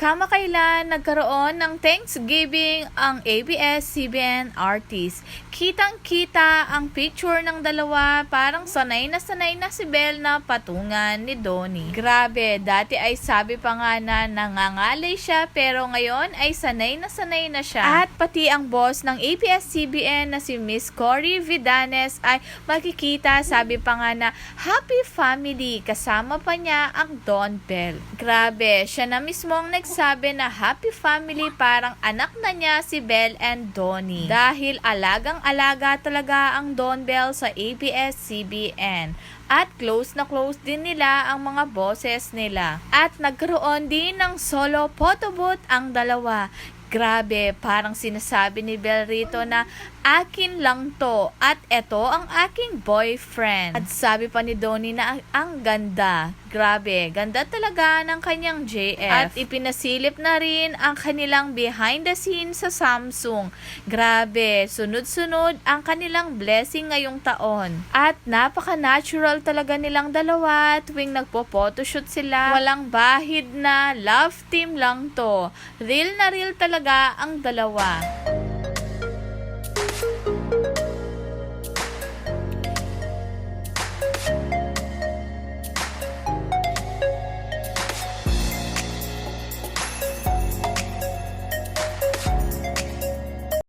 kamakailan nagkaroon ng Thanksgiving ang ABS-CBN artist. Kitang-kita ang picture ng dalawa parang sanay na sanay na si Belle na patungan ni Donnie. Grabe, dati ay sabi pa nga na nangangalay siya pero ngayon ay sanay na sanay na siya. At pati ang boss ng ABS-CBN na si Miss Cory Vidanes ay makikita sabi pa nga na happy family kasama pa niya ang Don Bell. Grabe, siya na mismo ang nagsabi na happy family parang anak na niya si Bell and Donnie. Dahil alagang-alaga talaga ang Don Bell sa ABS-CBN. At close na close din nila ang mga bosses nila. At nagkaroon din ng solo photobooth ang dalawa. Grabe, parang sinasabi ni Bel rito na akin lang to at eto ang aking boyfriend. At sabi pa ni Donnie na ang ganda. Grabe, ganda talaga ng kanyang JF. At ipinasilip na rin ang kanilang behind the scenes sa Samsung. Grabe, sunod-sunod ang kanilang blessing ngayong taon. At napaka-natural talaga nilang dalawa tuwing nagpo-photoshoot sila. Walang bahid na love team lang to. Real na real talaga ang dalawa.